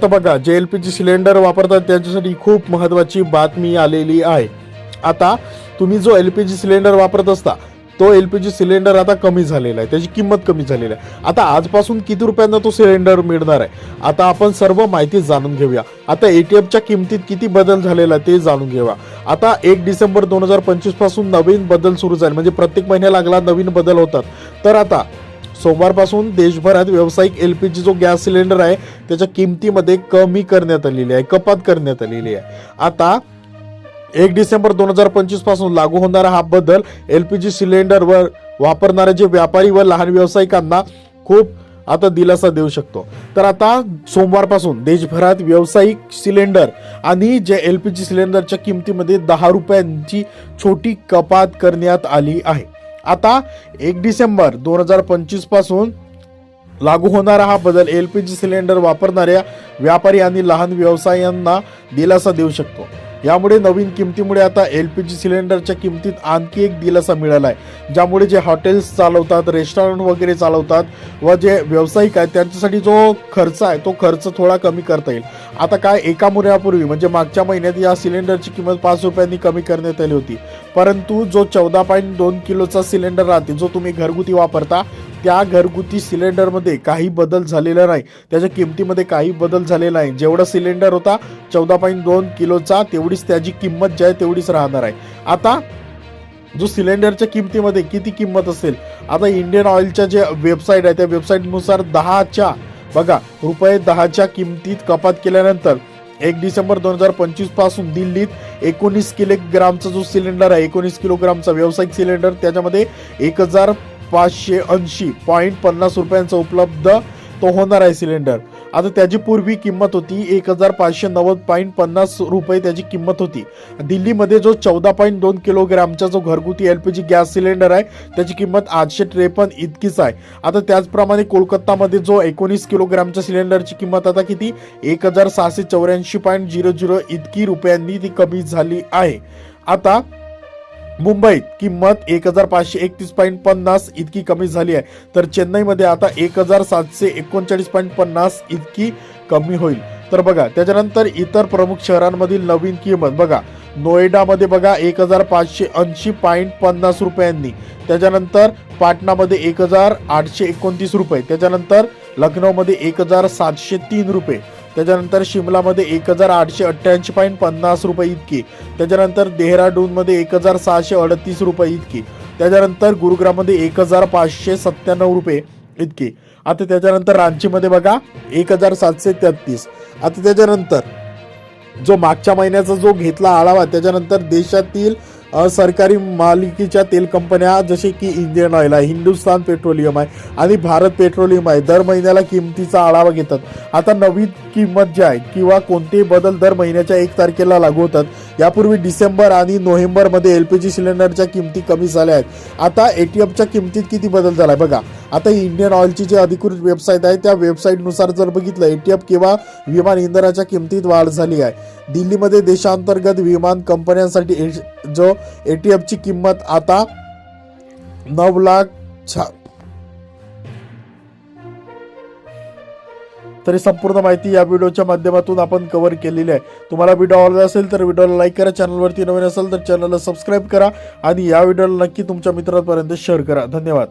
बघा J L P G cylinder वापरतात त्यांच्यासाठी खूप महत्त्वाची बातमी आलेली आहे. आता तुम्ही जो एल पी जी सिलेंडर वापरत असता तो एल पी जी सिलेंडर आता कमी झालेला आहे. त्याची किंमत कमी झालेली आहे. आता आजपासून किती रुपयांना तो सिलेंडर मिळणार आहे? आता आपण सर्व माहिती जाणून घेऊया. आता ए टी एफच्या किमतीत किती बदल झालेला आहे ते जाणून घेऊया. आता एक डिसेंबर दोन हजार पंचवीसपासून नवीन बदल सुरू झाले. म्हणजे प्रत्येक महिन्याला लागला नवीन बदल होतात. तर आता सोमवारपासून देशभरात व्यावसायिक एल पी जी जो गॅस सिलेंडर आहे त्याच्या किमतीमध्ये कमी करण्यात आलेली आहे कपात करण्यात आलेली आहे. आता एक डिसेंबर दोन हजार पंचवीसपासून लागू होणारा हा बदल एल पी जी सिलेंडरवर वापरणारे जे व्यापारी व लहान व्यावसायिकांना खूप आता दिलासा देऊ शकतो. तर आता सोमवारपासून देशभरात व्यावसायिक सिलेंडर आणि जे एल पी जी सिलेंडरच्या किमतीमध्ये दहा रुपयांची छोटी कपात करण्यात आली आहे. आता एक डिसेंबर दोन हजार पंचवीसपासून लागू होणारा हा बदल एल पी जी सिलेंडर वापरणाऱ्या व्यापारी आणि लहान व्यवसायांना दिलासा देऊ शकतो. यामुळे नवीन किमतीमुळे आता एल पी जी सिलेंडरच्या किमतीत आणखी एक दिलासा मिळाला आहे ज्यामुळे जे हॉटेल्स चालवतात रेस्टॉरंट वगैरे चालवतात व जे व्यावसायिक आहेत त्यांच्यासाठी जो खर्च आहे तो खर्च थोडा कमी करता येईल. आता काय एका महिन्यापूर्वी म्हणजे मागच्या महिन्यात या सिलेंडरची किंमत पाच रुपयांनी कमी करण्यात आली होती. परंतु जो चौदा पॉईंट दोन किलोचा सिलेंडर राहते जो तुम्ही घरगुती वापरता त्या घरगुती सिलेंडरमध्ये काही बदल झालेला नाही. त्याच्या किमतीमध्ये काही बदल झालेला नाही. जेवढा सिलेंडर होता चौदा पॉईंट दोन किलोचा तेवढीच त्याची किंमत जी आहे तेवढीच राहणार आहे. आता जो सिलेंडरच्या किमतीमध्ये किती किंमत असेल? आता इंडियन ऑइलच्या जे वेबसाईट आहे त्या वेबसाईटनुसार दहाच्या बघा रुपये दहाच्या किमतीत कपात केल्यानंतर एक डिसेंबर दोन हजार पंचवीसपासून दिल्लीत एकोणीस किलोग्रामचा जो सिलेंडर आहे एकोणीस किलोग्रामचा व्यावसायिक सिलेंडर त्याच्यामध्ये एक हजार पाचशे ऐंशी पॉईंट पन्नास रुपयांचा उपलब्ध तो होणार आहे सिलेंडर. आता त्याची पूर्वी किंमत होती एक हजार पाचशे नव्वद पॉईंट पन्नास रुपये त्याची किंमत होती. दिल्लीमध्ये जो चौदा पॉईंट दोन किलोग्रामचा जो घरगुती L P G gas cylinder आहे त्याची किंमत आठशे त्रेपन्न इतकीच आहे. आता त्याचप्रमाणे कोलकातामध्ये जो एकोणीस किलोग्रामच्या सिलेंडरची किंमत आता किती? एक हजार सहाशे चौऱ्याऐंशी पॉईंट झिरो झिरो इतकी रुपयांनी ती कमी झाली आहे. आता मुंबईत किंमत एक हजार पाचशे एकतीस पॉईंट पन्नास इतकी कमी झाली आहे. तर चेन्नईमध्ये आता एक हजार सातशे एकोणचाळीस पॉईंट पन्नास इतकी कमी होईल. तर बघा त्याच्यानंतर इतर प्रमुख शहरांमधील नवीन किंमत बघा. नोएडामध्ये बघा एक हजार पाचशे ऐंशी पॉईंट पन्नास रुपयांनी. त्याच्यानंतर पाटणामध्ये एक हजार आठशे एकोणतीस रुपये. त्याच्यानंतर लखनौमध्ये एक हजार सातशे तीन रुपये. त्याच्यानंतर शिमलामध्ये एक हजार आठशे अठ्ठ्याऐंशी पॉईंट पन्नास रुपये इतकी. त्याच्यानंतर देहराडूनमध्ये एक हजार सहाशे अडतीस रुपये इतकी. त्याच्यानंतर गुरुग्राममध्ये एक हजार पाचशे सत्त्याण्णव रुपये इतकी. आता त्याच्यानंतर रांचीमध्ये बघा एक हजार सातशे तेहतीस. आता त्याच्यानंतर जो मागच्या महिन्याचा जो घेतला आढावा त्याच्यानंतर देशातील सरकारी मालकीच्या तेल कंपन्या जसे की इंडियन ऑइल आहे हिंदुस्तान पेट्रोलियम आहे आणि भारत पेट्रोलियम आहे दर महिन्याला किमतीचा आढावा घेतात. आता नवीन किंमत जी आहे किंवा कोणतेही बदल दर महिन्याच्या एक तारखेला लागू होतात. यापूर्वी डिसेंबर आणि नोव्हेंबरमध्ये एल पी जी सिलेंडरच्या किमती कमी झाल्या आहेत. आता ए टी एमच्या किमतीत किती बदल झाला आहे? बघा आता इंडियन ऑइलची जी अधिकृत वेबसाईट आहे त्या वेबसाईटनुसार जर बघितलं ए टी एफ किंवा विमान इंधनाच्या किमतीत वाढ झाली आहे. दिल्लीमध्ये देशांतर्गत विमान कंपन्यांसाठी ए- जो ए टी एफची किंमत आता नऊ लाख छा तरी संपूर्ण माहिती या व्हिडिओच्या माध्यमातून आपण कव्हर केलेली आहे. तुम्हाला व्हिडिओ आवडला असेल तर व्हिडिओला लाईक करा चॅनलवरती नवीन असेल तर चॅनलला सबस्क्राईब करा आणि या व्हिडिओला नक्की तुमच्या मित्रांपर्यंत शेअर करा. धन्यवाद.